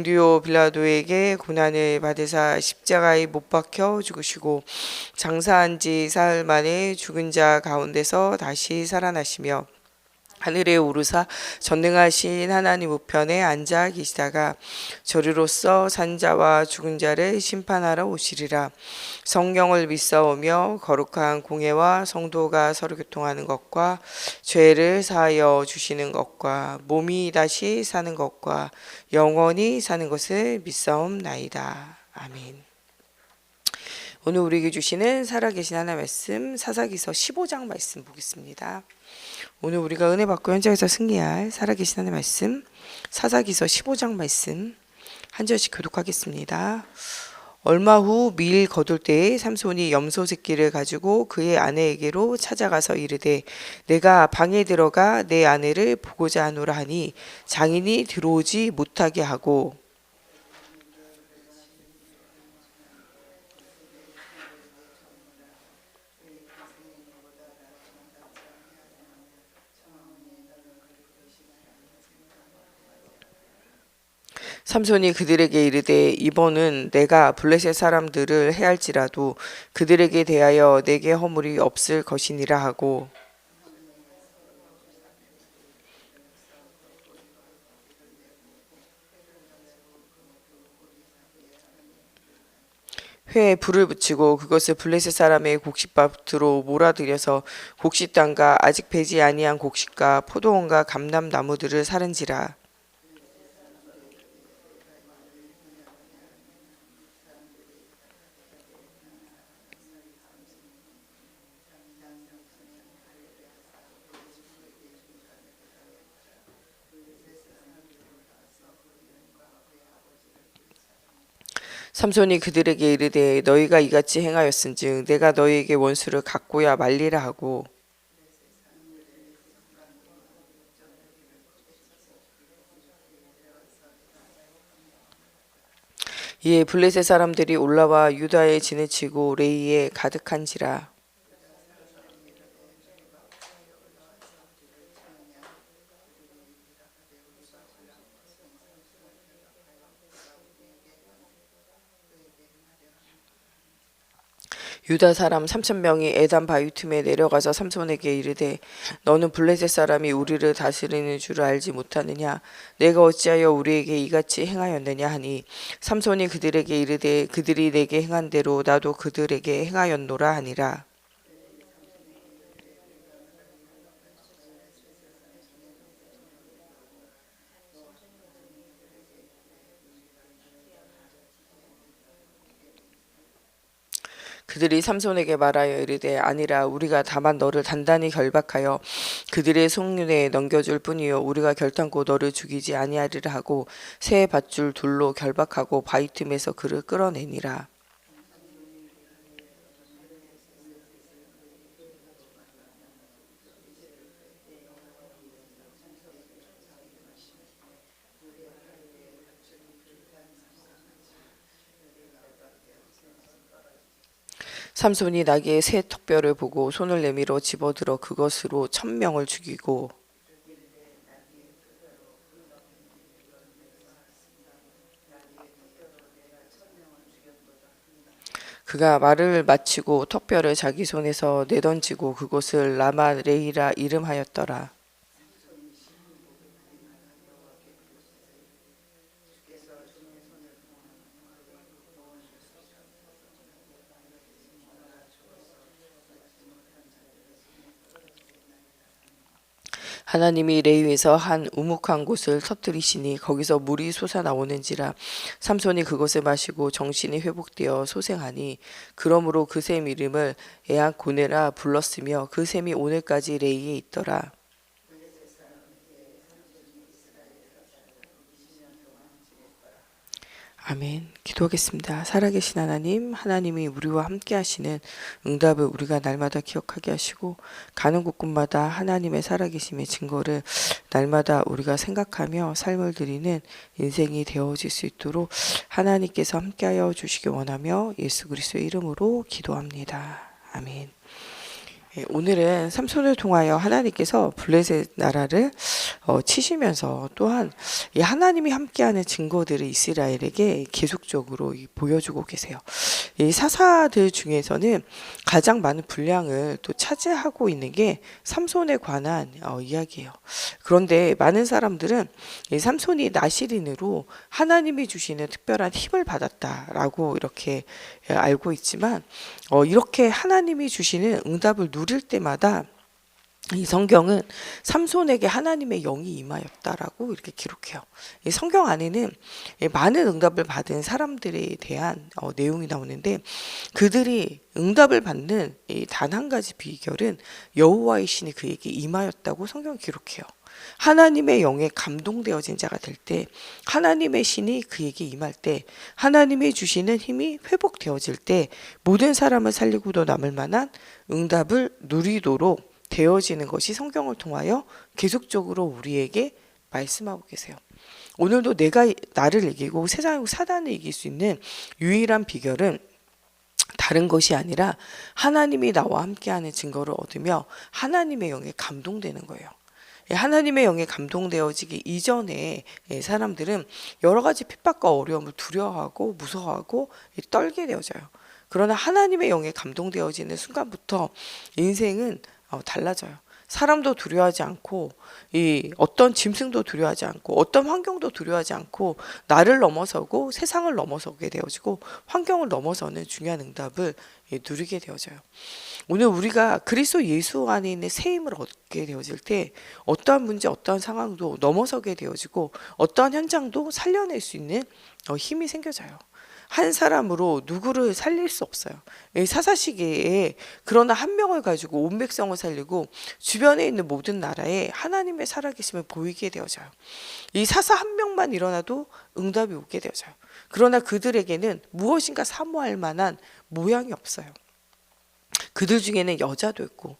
본디오 빌라도에게 고난을 받으사 십자가에 못 박혀 죽으시고 장사한 지 사흘 만에 죽은 자 가운데서 다시 살아나시며 하늘에 오르사 전능하신 하나님 우편에 앉아 계시다가 저리로서 산자와 죽은 자를 심판하러 오시리라 성경을 믿사오며 거룩한 공예와 성도가 서로 교통하는 것과 죄를 사하여 주시는 것과 몸이 다시 사는 것과 영원히 사는 것을 믿사옵나이다 아멘. 오늘 우리에게 주시는 살아계신 하나님 말씀 사사기서 15장 말씀 보겠습니다. 오늘 우리가 은혜 받고 현장에서 승리할 살아계신 하나님 말씀 사사기서 15장 말씀 한 절씩 교독하겠습니다. 얼마 후 밀 거둘 때에 삼손이 염소 새끼를 가지고 그의 아내에게로 찾아가서 이르되 내가 방에 들어가 내 아내를 보고자 하노라 하니 장인이 들어오지 못하게 하고 삼손이 그들에게 이르되 이번은 내가 블레셋 사람들을 해할지라도 그들에게 대하여 내게 허물이 없을 것이니라 하고. 회에 불을 붙이고 그것을 블레셋 사람의 곡식밭으로 몰아들여서 곡식 땅과 아직 배지 아니한 곡식과 포도원과 감람나무들을 사른지라 삼손이 그들에게 이르되 너희가 이같이 행하였은즉 내가 너희에게 원수를 갖고야 말리라 하고. 이에 블레셋 사람들이 올라와 유다에 지내치고 레이에 가득한지라 유다 사람 삼천 명이 에단 바위 틈에 내려가서 삼손에게 이르되 너는 블레셋 사람이 우리를 다스리는 줄을 알지 못하느냐? 내가 어찌하여 우리에게 이같이 행하였느냐 하니? 삼손이 그들에게 이르되 그들이 내게 행한 대로 나도 그들에게 행하였노라 하니라 그들이 삼손에게 말하여 이르되 아니라 우리가 다만 너를 단단히 결박하여 그들의 속눈에 넘겨줄 뿐이요. 우리가 결단코 너를 죽이지 아니하리라 하고 새 밧줄 둘로 결박하고 바위 틈에서 그를 끌어내니라 삼손이 나귀의 새 턱뼈를 보고 손을 내밀어 집어들어 그것으로 천 명을 죽이고 그가 말을 마치고 턱뼈를 자기 손에서 내던지고 그곳을 라마 레이라 이름하였더라. 하나님이 레위에서 한 우묵한 곳을 터뜨리시니 거기서 물이 솟아나오는지라 삼손이 그것을 마시고 정신이 회복되어 소생하니 그러므로 그 샘 이름을 에안 고네라 불렀으며 그 샘이 오늘까지 레이에 있더라. 아멘. 기도하겠습니다. 살아계신 하나님, 하나님이 우리와 함께 하시는 응답을 우리가 날마다 기억하게 하시고, 가는 곳곳마다 하나님의 살아계심의 증거를 날마다 우리가 생각하며 삶을 드리는 인생이 되어질 수 있도록 하나님께서 함께하여 주시기 원하며 예수 그리스도의 이름으로 기도합니다. 아멘. 예, 오늘은 삼손을 통하여 하나님께서 블레셋 나라를 어, 치시면서 또한 이 하나님이 함께하는 증거들을 이스라엘에게 계속적으로 이 보여주고 계세요. 이 사사들 중에서는 가장 많은 분량을 또 차지하고 있는 게 삼손에 관한 어, 이야기예요. 그런데 많은 사람들은 이 삼손이 나시린으로 하나님이 주시는 특별한 힘을 받았다라고 이렇게 예, 알고 있지만 어, 이렇게 하나님이 주시는 응답을 누릴 때마다 이 성경은 삼손에게 하나님의 영이 임하였다라고 이렇게 기록해요. 이 성경 안에는 이 많은 응답을 받은 사람들에 대한 어, 내용이 나오는데 그들이 응답을 받는 단 한 가지 비결은 여호와의 신이 그에게 임하였다고 성경 기록해요. 하나님의 영에 감동되어진 자가 될 때, 하나님의 신이 그에게 임할 때, 하나님이 주시는 힘이 회복되어질 때, 모든 사람을 살리고도 남을 만한 응답을 누리도록 되어지는 것이 성경을 통하여 계속적으로 우리에게 말씀하고 계세요. 오늘도 내가 나를 이기고 세상의 사단을 이길 수 있는 유일한 비결은 다른 것이 아니라 하나님이 나와 함께하는 증거를 얻으며 하나님의 영에 감동되는 거예요. 예, 하나님의 영에 감동되어지기 이전에 예, 사람들은 여러 가지 핍박과 어려움을 두려워하고 무서워하고 떨게 되어져요. 그러나 하나님의 영에 감동되어지는 순간부터 인생은 어, 달라져요. 사람도 두려워하지 않고 이 어떤 짐승도 두려워하지 않고 어떤 환경도 두려워하지 않고 나를 넘어서고 세상을 넘어서게 되어지고 환경을 넘어서는 중요한 응답을 예, 누리게 되어져요. 오늘 우리가 그리스도 예수 안에 있는 새 힘을 얻게 되어질 때 어떠한 문제, 어떠한 상황도 넘어서게 되어지고 어떠한 현장도 살려낼 수 있는 어, 힘이 생겨져요. 한 사람으로 누구를 살릴 수 없어요. 사사시계에 그러나 한 명을 가지고 온 백성을 살리고 주변에 있는 모든 나라에 하나님의 살아계심을 보이게 되어져요. 이 사사 한 명만 일어나도 응답이 오게 되어져요. 그러나 그들에게는 무엇인가 사모할 만한 모양이 없어요. 그들 중에는 여자도 있고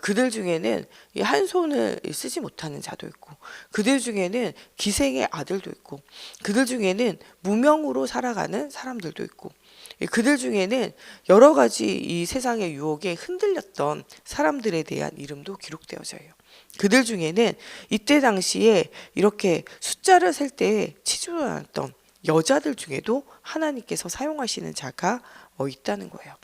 그들 중에는 한 손을 쓰지 못하는 자도 있고 그들 중에는 기생의 아들도 있고 그들 중에는 무명으로 살아가는 사람들도 있고 그들 중에는 여러 가지 이 세상의 유혹에 흔들렸던 사람들에 대한 이름도 기록되어져요. 그들 중에는 이때 당시에 이렇게 숫자를 셀 때 치졸 않았던 여자들 중에도 하나님께서 사용하시는 자가 어, 있다는 거예요.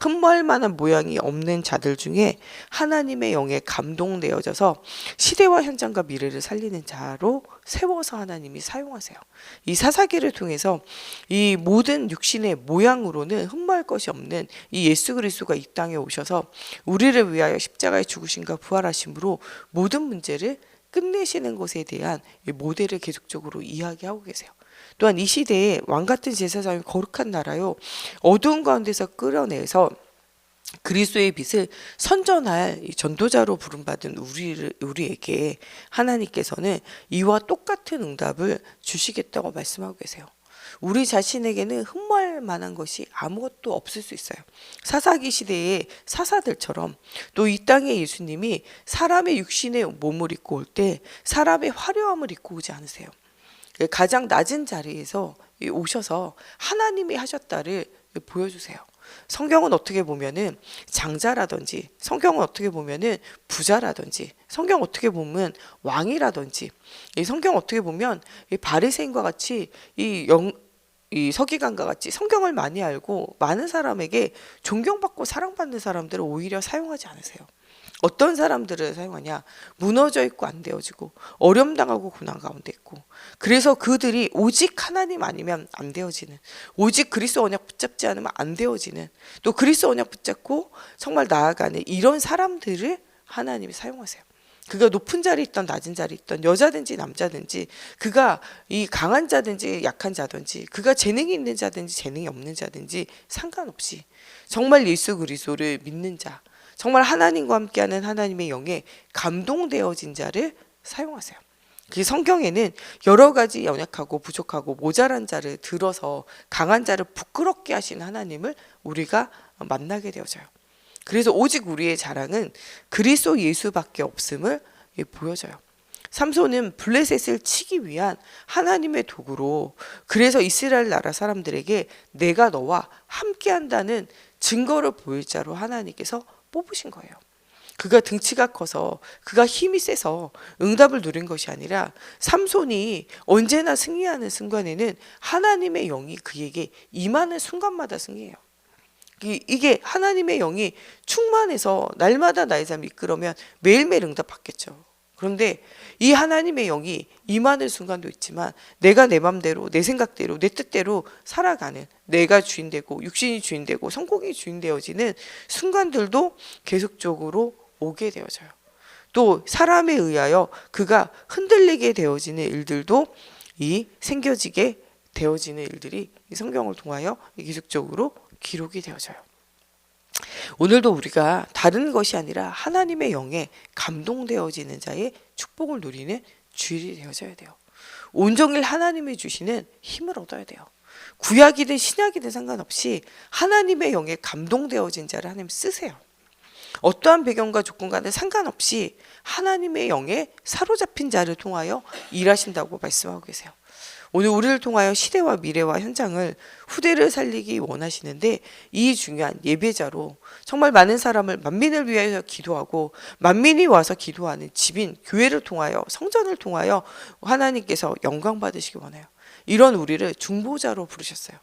흠모할 만한 모양이 없는 자들 중에 하나님의 영에 감동되어져서 시대와 현장과 미래를 살리는 자로 세워서 하나님이 사용하세요. 이 사사기를 통해서 이 모든 육신의 모양으로는 흠모할 것이 없는 이 예수 그리스도가 이 땅에 오셔서 우리를 위하여 십자가에 죽으신가 부활하심으로 모든 문제를 끝내시는 것에 대한 모델을 계속적으로 이야기하고 계세요. 또한 이 시대에 왕 같은 제사장이 거룩한 나라요 어두운 가운데서 끌어내서 그리스도의 빛을 선전할 전도자로 부름받은 우리 우리에게 하나님께서는 이와 똑같은 응답을 주시겠다고 말씀하고 계세요. 우리 자신에게는 흠모할 만한 것이 아무것도 없을 수 있어요. 사사기 시대의 사사들처럼 또 이 땅에 예수님이 사람의 육신의 몸을 입고 올 때 사람의 화려함을 입고 오지 않으세요. 그 가장 낮은 자리에서 오셔서 하나님이 하셨다를 보여주세요. 성경은 어떻게 보면은 장자라든지 성경은 어떻게 보면은 부자라든지 성경 어떻게 보면 왕이라든지 이 성경 어떻게 보면 이 바리새인과 같이 이 영, 이 서기관과 같이 성경을 많이 알고 많은 사람에게 존경받고 사랑받는 사람들을 오히려 사용하지 않으세요. 어떤 사람들을 사용하냐? 무너져 있고 안 되어지고 어려움 당하고 고난 가운데 있고 그래서 그들이 오직 하나님 아니면 안 되어지는 오직 그리스도 언약 붙잡지 않으면 안 되어지는 또 그리스도 언약 붙잡고 정말 나아가는 이런 사람들을 하나님이 사용하세요. 그가 높은 자리 있던 낮은 자리 있던 여자든지 남자든지 그가 이 강한 자든지 약한 자든지 그가 재능이 있는 자든지 재능이 없는 자든지 상관없이 정말 예수 그리스도를 믿는 자 정말 하나님과 함께하는 하나님의 영에 감동되어진 자를 사용하세요. 그 성경에는 여러 가지 연약하고 부족하고 모자란 자를 들어서 강한 자를 부끄럽게 하신 하나님을 우리가 만나게 되어져요. 그래서 오직 우리의 자랑은 그리스도 예수밖에 없음을 보여져요. 삼손은 블레셋을 치기 위한 하나님의 도구로 그래서 이스라엘 나라 사람들에게 내가 너와 함께한다는 증거를 보일 자로 하나님께서 뽑으신 거예요. 그가 등치가 커서 그가 힘이 세서 응답을 누린 것이 아니라 삼손이 언제나 승리하는 순간에는 하나님의 영이 그에게 임하는 순간마다 승리해요. 이- 이게 하나님의 영이 충만해서 날마다 나의 삶을 이끌으면 매일매일 응답받겠죠. 그런데 이 하나님의 영이 임하는 순간도 있지만 내가 내 맘대로 내 생각대로 내 뜻대로 살아가는 내가 주인되고 육신이 주인되고 성공이 주인되어지는 순간들도 계속적으로 오게 되어져요. 또 사람에 의하여 그가 흔들리게 되어지는 일들도 이 생겨지게 되어지는 일들이 이 성경을 통하여 계속적으로 기록이 되어져요. 오늘도 우리가 다른 것이 아니라 하나님의 영에 감동되어지는 자의 축복을 누리는 주일이 되어져야 돼요. 온종일 하나님이 주시는 힘을 얻어야 돼요. 구약이든 신약이든 상관없이 하나님의 영에 감동되어진 자를 하나님 쓰세요. 어떠한 배경과 조건과는 상관없이 하나님의 영에 사로잡힌 자를 통하여 일하신다고 말씀하고 계세요. 오늘 우리를 통하여 시대와 미래와 현장을 후대를 살리기 원하시는데 이 중요한 예배자로 정말 많은 사람을 만민을 위하여 기도하고 만민이 와서 기도하는 집인 교회를 통하여 성전을 통하여 하나님께서 영광 받으시기 원해요. 이런 우리를 중보자로 부르셨어요.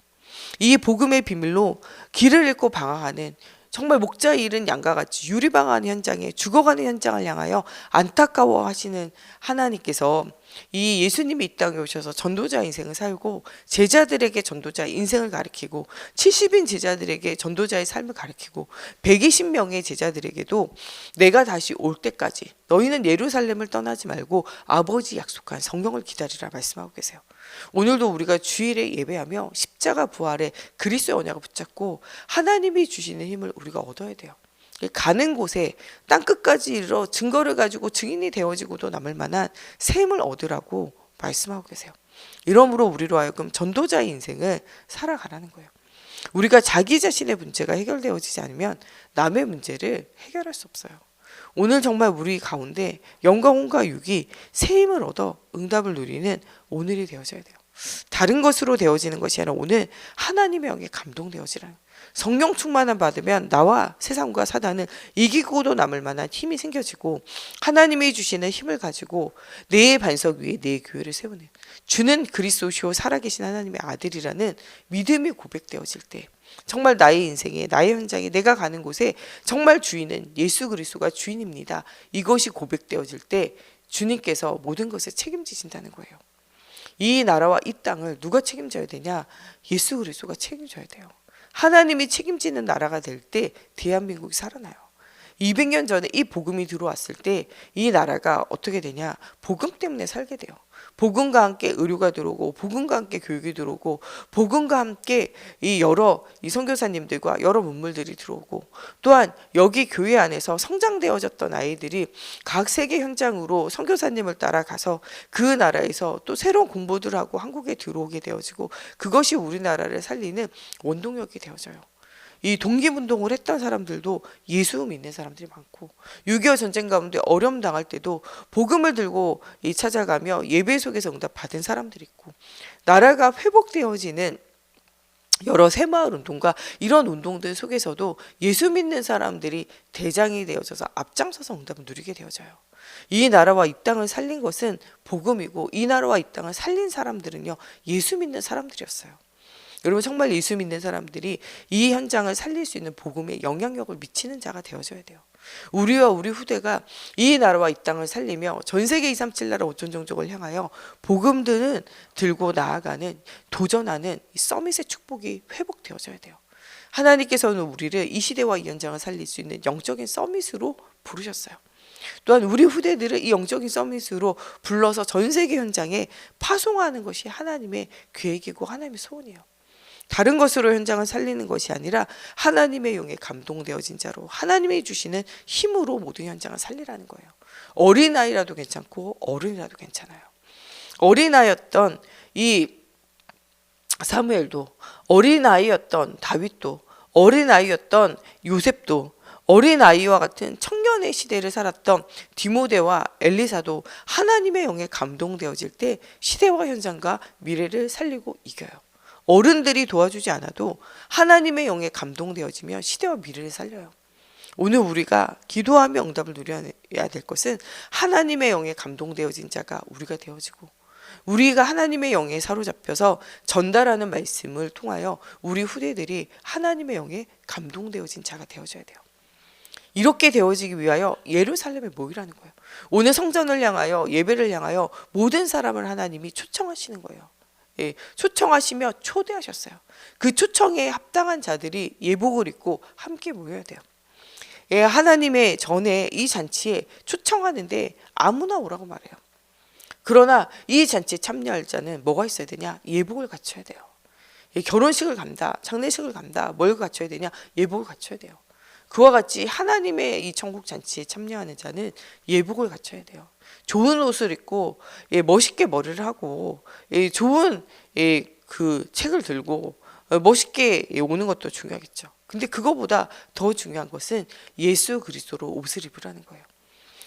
이 복음의 비밀로 길을 잃고 방황하는 정말 목자 잃은 양과 같이 유리방한 현장에 죽어가는 현장을 향하여 안타까워하시는 하나님께서 이 예수님이 이 땅에 오셔서 전도자 인생을 살고 제자들에게 전도자 인생을 가르치고 70인 제자들에게 전도자의 삶을 가르치고 120명의 제자들에게도 내가 다시 올 때까지 너희는 예루살렘을 떠나지 말고 아버지 약속한 성령을 기다리라 말씀하고 계세요. 오늘도 우리가 주일에 예배하며 십자가 부활의 그리스도의 언약을 붙잡고 하나님이 주시는 힘을 우리가 얻어야 돼요. 가는 곳에 땅 끝까지 이르러 증거를 가지고 증인이 되어지고도 남을 만한 샘을 얻으라고 말씀하고 계세요. 이러므로 우리로 하여금 전도자의 인생을 살아가라는 거예요. 우리가 자기 자신의 문제가 해결되어지지 않으면 남의 문제를 해결할 수 없어요. 오늘 정말 우리 가운데 영광과 육이 새 힘을 얻어 응답을 누리는 오늘이 되어져야 돼요. 다른 것으로 되어지는 것이 아니라 오늘 하나님의 영에 감동되어지라는 성령 충만함 받으면 나와 세상과 사단은 이기고도 남을 만한 힘이 생겨지고 하나님이 주시는 힘을 가지고 내 반석 위에 내 교회를 세우는 주는 그리스도시오 살아계신 하나님의 아들이라는 믿음이 고백되어질 때 정말 나의 인생에 나의 현장에 내가 가는 곳에 정말 주인은 예수 그리스도가 주인입니다. 이것이 고백되어질 때 주님께서 모든 것을 책임지신다는 거예요. 이 나라와 이 땅을 누가 책임져야 되냐? 예수 그리스도가 책임져야 돼요. 하나님이 책임지는 나라가 될 때 대한민국이 살아나요. 200년 전에 이 복음이 들어왔을 때 이 나라가 어떻게 되냐? 복음 때문에 살게 돼요. 복음과 함께 의료가 들어오고 복음과 함께 교육이 들어오고 복음과 함께 이 여러 이 선교사님들과 여러 문물들이 들어오고 또한 여기 교회 안에서 성장되어졌던 아이들이 각 세계 현장으로 선교사님을 따라가서 그 나라에서 또 새로운 공부들 하고 한국에 들어오게 되어지고 그것이 우리나라를 살리는 원동력이 되어져요. 이 독립운동을 했던 사람들도 예수 믿는 사람들이 많고 6.25 전쟁 가운데 어려움 당할 때도 복음을 들고 이 찾아가며 예배 속에서 응답 받은 사람들이 있고 나라가 회복되어지는 여러 새마을 운동과 이런 운동들 속에서도 예수 믿는 사람들이 대장이 되어져서 앞장서서 응답을 누리게 되어져요. 이 나라와 이 땅을 살린 것은 복음이고 이 나라와 이 땅을 살린 사람들은요 예수 믿는 사람들이었어요. 여러분 정말 예수 믿는 사람들이 이 현장을 살릴 수 있는 복음에 영향력을 미치는 자가 되어져야 돼요. 우리와 우리 후대가 이 나라와 이 땅을 살리며 전 세계 237 나라 5천 종족을 향하여 복음들은 들고 나아가는 도전하는 이 서밋의 축복이 회복되어져야 돼요. 하나님께서는 우리를 이 시대와 이 현장을 살릴 수 있는 영적인 서밋으로 부르셨어요. 또한 우리 후대들을 이 영적인 서밋으로 불러서 전 세계 현장에 파송하는 것이 하나님의 계획이고 하나님의 소원이에요. 다른 것으로 현장을 살리는 것이 아니라 하나님의 영에 감동되어진 자로 하나님이 주시는 힘으로 모든 현장을 살리라는 거예요. 어린아이라도 괜찮고 어른이라도 괜찮아요. 어린아이였던 이 사무엘도 어린아이였던 다윗도 어린아이였던 요셉도 어린아이와 같은 청년의 시대를 살았던 디모데와 엘리사도 하나님의 영에 감동되어질 때 시대와 현장과 미래를 살리고 이겨요. 어른들이 도와주지 않아도 하나님의 영에 감동되어지면 시대와 미래를 살려요. 오늘 우리가 기도하며 응답을 누려야 될 것은 하나님의 영에 감동되어진 자가 우리가 되어지고 우리가 하나님의 영에 사로잡혀서 전달하는 말씀을 통하여 우리 후대들이 하나님의 영에 감동되어진 자가 되어져야 돼요. 이렇게 되어지기 위하여 예루살렘에 모이라는 거예요. 오늘 성전을 향하여 예배를 향하여 모든 사람을 하나님이 초청하시는 거예요. 예, 초청하시며 초대하셨어요. 그 초청에 합당한 자들이 예복을 입고 함께 모여야 돼요. 예, 하나님의 전에 이 잔치에 초청하는데 아무나 오라고 말해요. 그러나 이 잔치에 참여할 자는 뭐가 있어야 되냐? 예복을 갖춰야 돼요. 예, 결혼식을 간다, 장례식을 간다, 뭘 갖춰야 되냐? 예복을 갖춰야 돼요. 그와 같이 하나님의 이 천국 잔치에 참여하는 자는 예복을 갖춰야 돼요. 좋은 옷을 입고 예, 멋있게 머리를 하고 예, 좋은 예, 그 책을 들고 어, 멋있게 예, 오는 것도 중요하겠죠. 근데 그거보다 더 중요한 것은 예수 그리스도로 옷을 입으라는 거예요.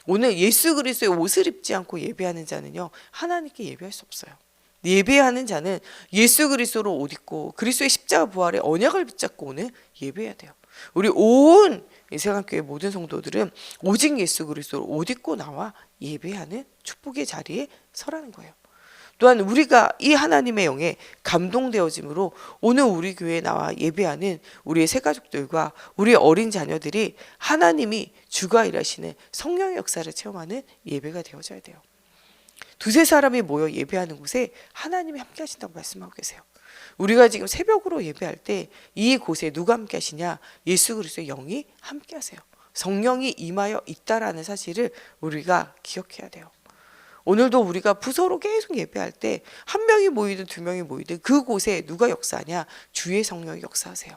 오늘 예수 그리스도의 옷을 입지 않고 예배하는 자는요 하나님께 예배할 수 없어요. 예배하는 자는 예수 그리스도로 옷 입고 그리스도의 십자가 부활의 언약을 붙잡고 오늘 예배해야 돼요. 우리 온 세상교회 모든 성도들은 오직 예수 그리스도로 옷 입고 나와 예배하는 축복의 자리에 서라는 거예요. 또한 우리가 이 하나님의 영에 감동되어짐으로 오늘 우리 교회에 나와 예배하는 우리의 새 가족들과 우리 어린 자녀들이 하나님이 주가 일하시는 성령의 역사를 체험하는 예배가 되어져야 돼요. 두세 사람이 모여 예배하는 곳에 하나님이 함께 하신다고 말씀하고 계세요. 우리가 지금 새벽으로 예배할 때 이 곳에 누가 함께 하시냐? 예수 그리스도의 영이 함께 하세요. 성령이 임하여 있다라는 사실을 우리가 기억해야 돼요. 오늘도 우리가 부서로 계속 예배할 때 한 명이 모이든 두 명이 모이든 그곳에 누가 역사하냐? 주의 성령이 역사하세요.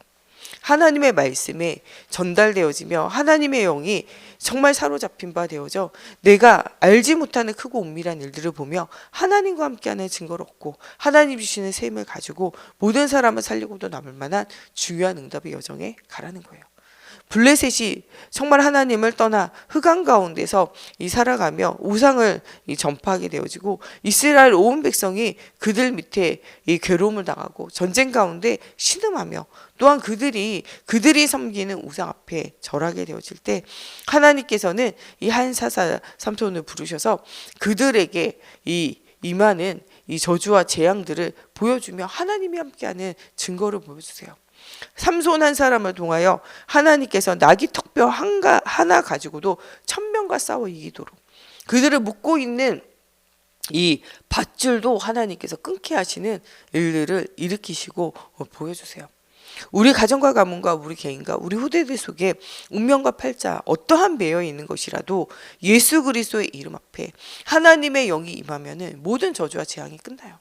하나님의 말씀에 전달되어지며 하나님의 영이 정말 사로잡힌 바 되어져 내가 알지 못하는 크고 은밀한 일들을 보며 하나님과 함께하는 증거를 얻고 하나님 주시는 셈을 가지고 모든 사람을 살리고도 남을 만한 중요한 응답의 여정에 가라는 거예요. 블레셋이 정말 하나님을 떠나 흑암 가운데서 이 살아가며 우상을 이 전파하게 되어지고 이스라엘 온 백성이 그들 밑에 이 괴로움을 당하고 전쟁 가운데 신음하며 또한 그들이 그들이 섬기는 우상 앞에 절하게 되어질 때 하나님께서는 이 한 사사 삼손을 부르셔서 그들에게 이 임하는 이 저주와 재앙들을 보여주며 하나님이 함께하는 증거를 보여주세요. 삼손 한 사람을 통하여 하나님께서 나귀 턱뼈 한가, 하나 가지고도 천명과 싸워 이기도록 그들을 묶고 있는 이 밧줄도 하나님께서 끊게 하시는 일들을 일으키시고 어, 보여주세요. 우리 가정과 가문과 우리 개인과 우리 후대들 속에 운명과 팔자 어떠한 배어 있는 것이라도 예수 그리스도의 이름 앞에 하나님의 영이 임하면은 모든 저주와 재앙이 끝나요.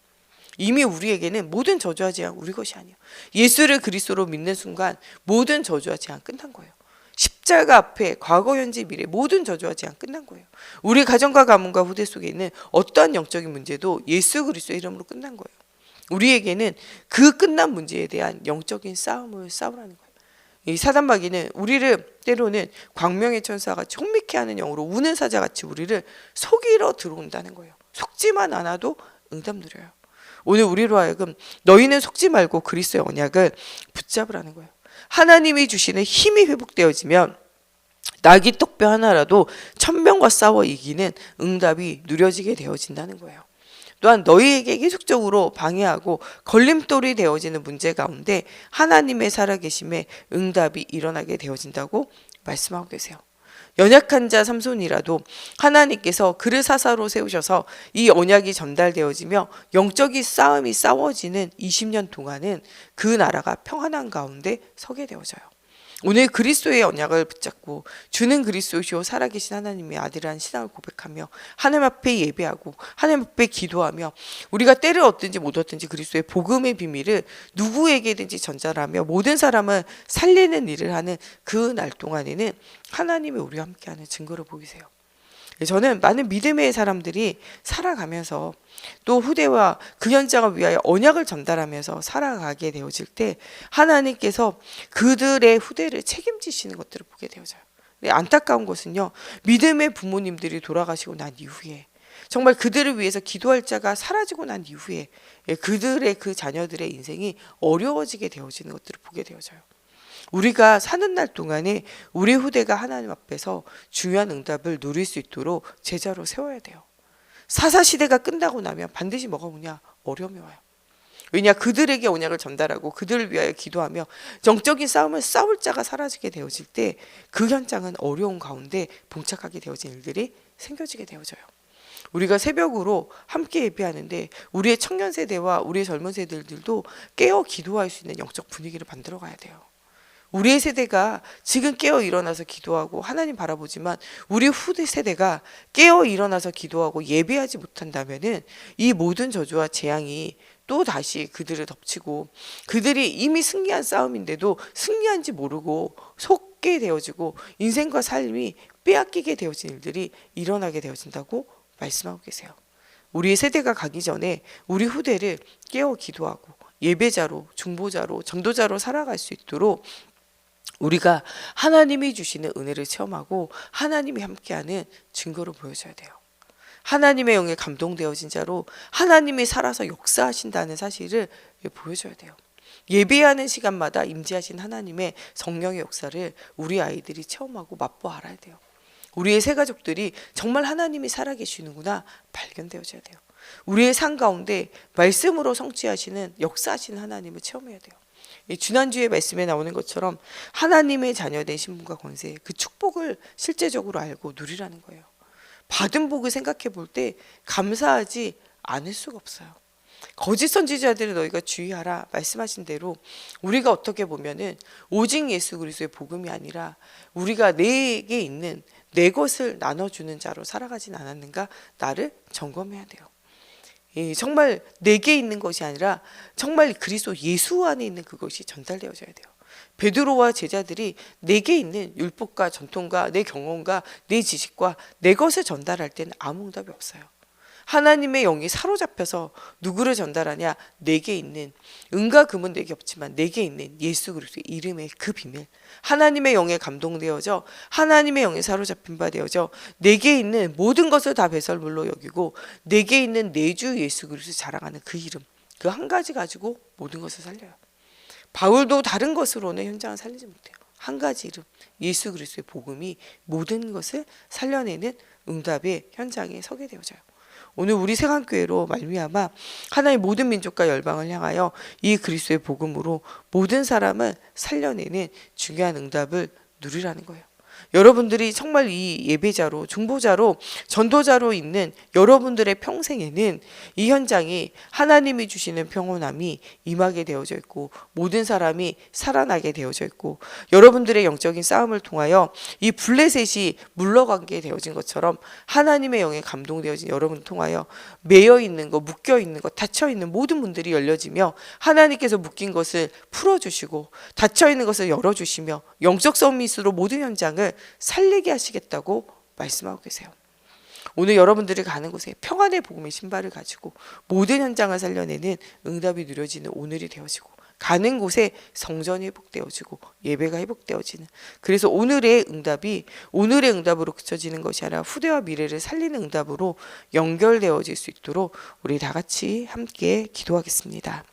이미 우리에게는 모든 저주와 재앙 우리 것이 아니에요. 예수를 그리스도로 믿는 순간 모든 저주와 재앙 끝난 거예요. 십자가 앞에 과거 현재 미래 모든 저주와 재앙 끝난 거예요. 우리 가정과 가문과 후대 속에 있는 어떠한 영적인 문제도 예수 그리스도 이름으로 끝난 거예요. 우리에게는 그 끝난 문제에 대한 영적인 싸움을 싸우라는 거예요. 이 사단 마귀는 우리를 때로는 광명의 천사같이 홍미케 하는 영으로 우는 사자같이 우리를 속이러 들어온다는 거예요. 속지만 않아도 응답 누려요. 오늘 우리로 하여금 너희는 속지 말고 그리스도의 언약을 붙잡으라는 거예요. 하나님이 주시는 힘이 회복되어지면 낙이 떡뼈 하나라도 천명과 싸워 이기는 응답이 누려지게 되어진다는 거예요. 또한 너희에게 계속적으로 방해하고 걸림돌이 되어지는 문제 가운데 하나님의 살아계심에 응답이 일어나게 되어진다고 말씀하고 계세요. 연약한 자 삼손이라도 하나님께서 그를 사사로 세우셔서 이 언약이 전달되어지며 영적인 싸움이 싸워지는 20년 동안은 그 나라가 평안한 가운데 서게 되어져요. 오늘 그리스도의 언약을 붙잡고 주는 그리스도시오 살아계신 하나님의 아들이라는 신앙을 고백하며 하나님 앞에 예배하고 하나님 앞에 기도하며 우리가 때를 얻든지 못 얻든지 그리스도의 복음의 비밀을 누구에게든지 전달하며 모든 사람을 살리는 일을 하는 그 날 동안에는 하나님이 우리와 함께하는 증거를 보이세요. 저는 많은 믿음의 사람들이 살아가면서 또 후대와 그 현장을 위하여 언약을 전달하면서 살아가게 되어질 때 하나님께서 그들의 후대를 책임지시는 것들을 보게 되어져요. 안타까운 것은요, 믿음의 부모님들이 돌아가시고 난 이후에 정말 그들을 위해서 기도할 자가 사라지고 난 이후에 그들의 그 자녀들의 인생이 어려워지게 되어지는 것들을 보게 되어져요. 우리가 사는 날 동안에 우리 후대가 하나님 앞에서 중요한 응답을 누릴 수 있도록 제자로 세워야 돼요. 사사 시대가 끝나고 나면 반드시 뭐가 오냐? 어려움이 와요. 왜냐 그들에게 언약을 전달하고 그들을 위하여 기도하며 정적인 싸움을 싸울 자가 사라지게 되어질 때 그 현장은 어려운 가운데 봉착하게 되어진 일들이 생겨지게 되어져요. 우리가 새벽으로 함께 예배하는데 우리의 청년 세대와 우리의 젊은 세대들도 깨어 기도할 수 있는 영적 분위기를 만들어 가야 돼요. 우리의 세대가 지금 깨어 일어나서 기도하고 하나님 바라보지만 우리 후대 세대가 깨어 일어나서 기도하고 예배하지 못한다면은 이 모든 저주와 재앙이 또 다시 그들을 덮치고 그들이 이미 승리한 싸움인데도 승리한지 모르고 속게 되어지고 인생과 삶이 빼앗기게 되어진 일들이 일어나게 되어진다고 말씀하고 계세요. 우리 세대가 가기 전에 우리 후대를 깨어 기도하고 예배자로 중보자로 전도자로 살아갈 수 있도록 우리가 하나님이 주시는 은혜를 체험하고 하나님이 함께하는 증거를 보여줘야 돼요. 하나님의 영에 감동되어진 자로 하나님이 살아서 역사하신다는 사실을 보여줘야 돼요. 예배하는 시간마다 임재하신 하나님의 성령의 역사를 우리 아이들이 체험하고 맛보 알아야 돼요. 우리의 새 가족들이 정말 하나님이 살아계시는구나 발견되어져야 돼요. 우리의 삶 가운데 말씀으로 성취하시는 역사하시는 하나님을 체험해야 돼요. 이 지난주에 말씀에 나오는 것처럼 하나님의 자녀된 신분과 권세 그 축복을 실제적으로 알고 누리라는 거예요. 받은 복을 생각해 볼 때 감사하지 않을 수가 없어요. 거짓 선지자들을 너희가 주의하라 말씀하신 대로 우리가 어떻게 보면은 오직 예수 그리스도의 복음이 아니라 우리가 내게 있는 내 것을 나눠주는 자로 살아가진 않았는가 나를 점검해야 돼요. 예, 정말 내게 있는 것이 아니라 정말 그리스도 예수 안에 있는 그것이 전달되어져야 돼요. 베드로와 제자들이 내게 있는 율법과 전통과 내 경험과 내 지식과 내 것을 전달할 때는 아무 응답이 없어요. 하나님의 영이 사로잡혀서 누구를 전달하냐? 내게 있는 은과 금은 내게 없지만 내게 있는 예수 그리스도의 이름의 그 비밀. 하나님의 영에 감동되어져 하나님의 영에 사로잡힌 바 되어져 내게 있는 모든 것을 다 배설물로 여기고 내게 있는 내주 예수 그리스도 자랑하는 그 이름. 그 한 가지 가지고 모든 것을 살려요. 바울도 다른 것으로는 현장을 살리지 못해요. 한 가지 이름 예수 그리스도의 복음이 모든 것을 살려내는 응답의 현장에 서게 되어져요. 오늘 우리 세간교회로 말미암아 하나님 모든 민족과 열방을 향하여 이 그리스도의 복음으로 모든 사람을 살려내는 중요한 응답을 누리라는 거예요. 여러분들이 정말 이 예배자로 중보자로 전도자로 있는 여러분들의 평생에는 이 현장이 하나님이 주시는 평온함이 임하게 되어져 있고 모든 사람이 살아나게 되어져 있고 여러분들의 영적인 싸움을 통하여 이 블레셋이 물러가게 되어진 것처럼 하나님의 영에 감동되어진 여러분을 통하여 매여 있는 것, 묶여 있는 것, 닫혀 있는 모든 문들이 열려지며 하나님께서 묶인 것을 풀어 주시고 닫혀 있는 것을 열어 주시며 영적 서밋으로 모든 현장을 살리게 하시겠다고 말씀하고 계세요. 오늘 여러분들이 가는 곳에 평안의 복음의 신발을 가지고 모든 현장을 살려내는 응답이 누려지는 오늘이 되어지고 가는 곳에 성전이 회복되어지고 예배가 회복되어지는 그래서 오늘의 응답이 오늘의 응답으로 그쳐지는 것이 아니라 후대와 미래를 살리는 응답으로 연결되어질 수 있도록 우리 다 같이 함께 기도하겠습니다.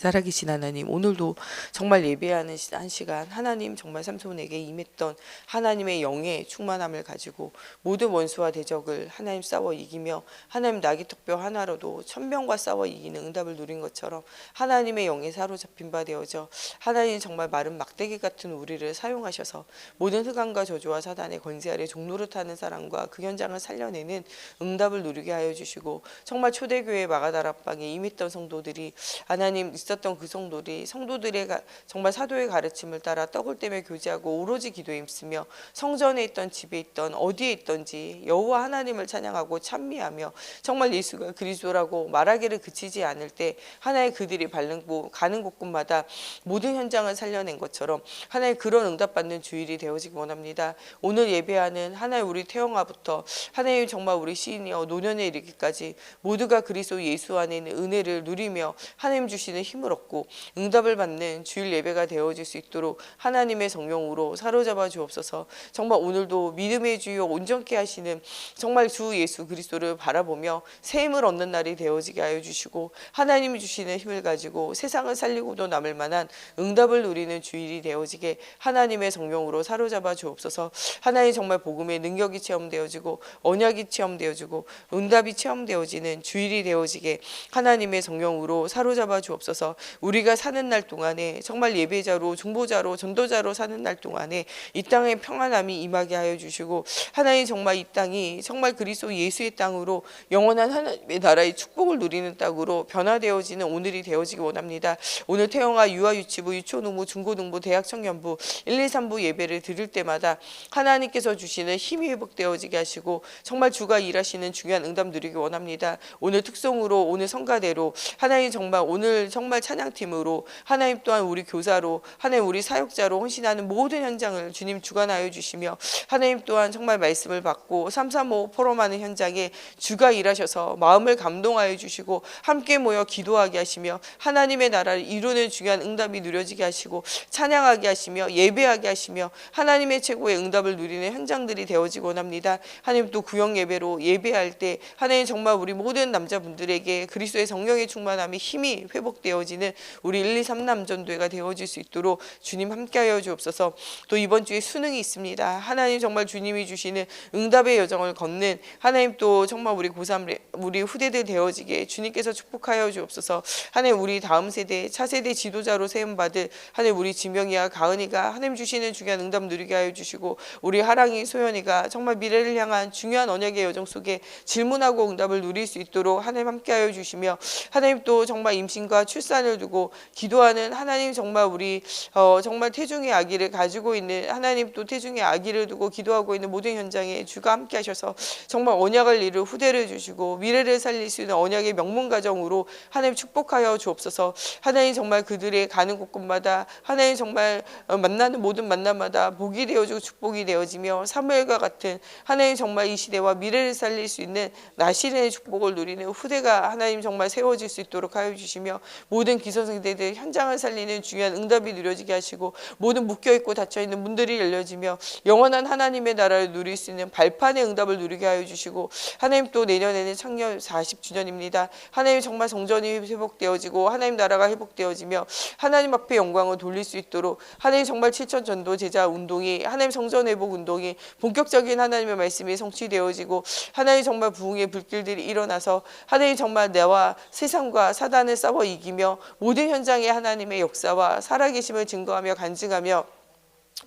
살아계신 하나님 오늘도 정말 예배하는 한 시간 하나님 정말 삼손에게 임했던 하나님의 영의 충만함을 가지고 모든 원수와 대적을 하나님 싸워 이기며 하나님 나귀 턱뼈 하나로도 천명과 싸워 이기는 응답을 누린 것처럼 하나님의 영에 사로잡힌 바 되어져 하나님 정말 마른 막대기 같은 우리를 사용하셔서 모든 흑암과 저주와 사단의 권세 아래 타는 사람과 그 현장을 살려내는 응답을 누리게 하여 주시고 정말 초대교회 마가다락방에 임했던 성도들이 하나님 있었던 그 성도들이 성도들의 가- 정말 사도의 가르침을 따라 떡을 떼며 교제하고 오로지 기도에 힘쓰며 성전에 있던 집에 있던 어디에 있던지 여호와 하나님을 찬양하고 찬미하며 정말 예수가 그리스도라고 말하기를 그치지 않을 때 하나의 그들이 곳 가는 곳곳마다 모든 현장을 살려낸 것처럼 하나의 그런 응답받는 주일이 되어지기 원합니다. 오늘 예배하는 하나의 우리 태영아부터 하나님 정말 우리 시인이여 노년에 이르기까지 모두가 그리스도 예수 안에 있는 은혜를 누리며 하나님 주시는 힘을 힘을 얻고 응답을 받는 주일 예배가 되어질 수 있도록 하나님의 성령으로 사로잡아 주옵소서. 정말 오늘도 믿음의 주여 온전케 하시는 정말 주 예수 그리스도를 바라보며 새 힘을 얻는 날이 되어지게 하여 주시고 하나님이 주시는 힘을 가지고 세상을 살리고도 남을 만한 응답을 누리는 주일이 되어지게 하나님의 성령으로 사로잡아 주옵소서. 하나님 정말 복음의 능력이 체험되어지고 언약이 체험되어지고 응답이 체험되어지는 주일이 되어지게 하나님의 성령으로 사로잡아 주옵소서. 우리가 사는 날 동안에 정말 예배자로 중보자로 전도자로 사는 날 동안에 이 땅에 평안함이 임하게 하여 주시고 하나님 정말 이 땅이 정말 그리스도 예수의 땅으로 영원한 하나님의 나라의 축복을 누리는 땅으로 변화되어지는 오늘이 되어지기 원합니다. 오늘 태영아 유아 유치부 유초농부 중고등부 대학 청년부 1, 2, 3부 예배를 드릴 때마다 하나님께서 주시는 힘이 회복되어지게 하시고 정말 주가 일하시는 중요한 응답 누리기 원합니다. 오늘 특성으로 오늘 성가대로 하나님 정말 오늘 정말 찬양팀으로 하나님 또한 우리 교사로 하나님 우리 사역자로 헌신하는 모든 현장을 주님 주관하여 주시며 하나님 또한 정말 말씀을 받고 335 포럼하는 현장에 주가 일하셔서 마음을 감동하여 주시고 함께 모여 기도하게 하시며 하나님의 나라를 이루는 중요한 응답이 누려지게 하시고 찬양하게 하시며 예배하게 하시며 하나님의 최고의 응답을 누리는 현장들이 되어지곤 합니다. 하나님 또 구역 예배로 예배할 때 하나님 정말 우리 모든 남자분들에게 그리스도의 성령의 충만함이 힘이 회복되어지 는 우리 1, 2, 3 남전도회가 되어질 수 있도록 주님 함께하여 주옵소서. 또 이번 주에 수능이 있습니다. 하나님 정말 주님이 주시는 응답의 여정을 걷는 하나님 또 정말 우리 고3 우리 후대들 되어지게 주님께서 축복하여 주옵소서. 하나님 우리 다음 세대 차세대 지도자로 세움 받을 하나님 우리 지명이와 가은이가 하나님 주시는 중요한 응답 누리게 하여 주시고 우리 하랑이 소연이가 정말 미래를 향한 중요한 언약의 여정 속에 질문하고 응답을 누릴 수 있도록 하나님 함께하여 주시며 하나님 또 정말 임신과 출산 을 두고 기도하는 하나님 정말 우리 어, 정말 태중의 아기를 가지고 있는 하나님 또 태중의 아기를 두고 기도하고 있는 모든 현장에 주가 함께 하셔서 정말 언약을 이룰 후대를 주시고 미래를 살릴 수 있는 언약의 명문 가정으로 하나님 축복하여 주옵소서. 하나님 정말 그들의 가는 곳곳마다 하나님 정말 어, 만나는 모든 만남마다 복이 되어지고 축복이 되어지며 사무엘과 같은 하나님 정말 이 시대와 미래를 살릴 수 있는 나시의 축복을 누리는 후대가 하나님 정말 세워질 수 있도록 하여 주시며 모든 기성세대들 현장을 살리는 중요한 응답이 누려지게 하시고 모든 묶여 있고 닫혀 있는 문들이 열려지며 영원한 하나님의 나라를 누릴 수 있는 발판의 응답을 누리게 하여 주시고 하나님 또 내년에는 창년 40주년입니다. 하나님 정말 성전이 회복되어지고 하나님 나라가 회복되어지며 하나님 앞에 영광을 돌릴 수 있도록 하나님 정말 7천 전도 제자 운동이 하나님 성전 회복 운동이 본격적인 하나님의 말씀이 성취되어지고 하나님 정말 부흥의 불길들이 일어나서 하나님 정말 내와 세상과 사단을 싸워 이기며 모든 현장에 하나님의 역사와 살아계심을 증거하며 간증하며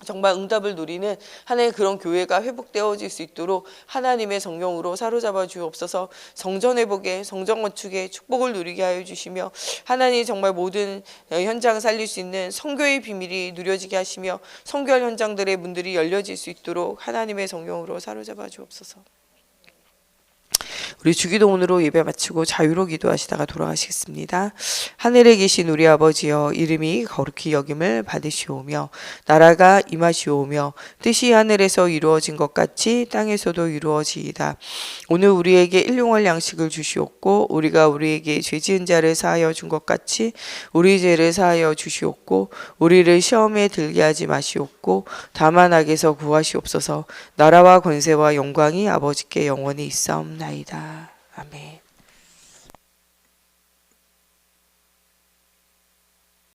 정말 응답을 누리는 하나의 그런 교회가 회복되어질 수 있도록 하나님의 성령으로 사로잡아 주옵소서 성전 회복에 성전 건축에 축복을 누리게 하여 주시며 하나님 정말 모든 현장을 살릴 수 있는 성교의 비밀이 누려지게 하시며 성결 현장들의 문들이 열려질 수 있도록 하나님의 성령으로 사로잡아 주옵소서. 우리 주기도문으로 예배 마치고 자유로 기도하시다가 돌아가시겠습니다. 하늘에 계신 우리 아버지여 이름이 거룩히 여김을 받으시오며 나라가 임하시오며 뜻이 하늘에서 이루어진 것 같이 땅에서도 이루어지이다. 오늘 우리에게 일용할 양식을 주시옵고 우리가 우리에게 죄 지은 자를 사하여 준 것 같이 우리 죄를 사하여 주시옵고 우리를 시험에 들게 하지 마시옵고 다만 악에서 구하시옵소서 나라와 권세와 영광이 아버지께 영원히 있사옵나이다. 아멘.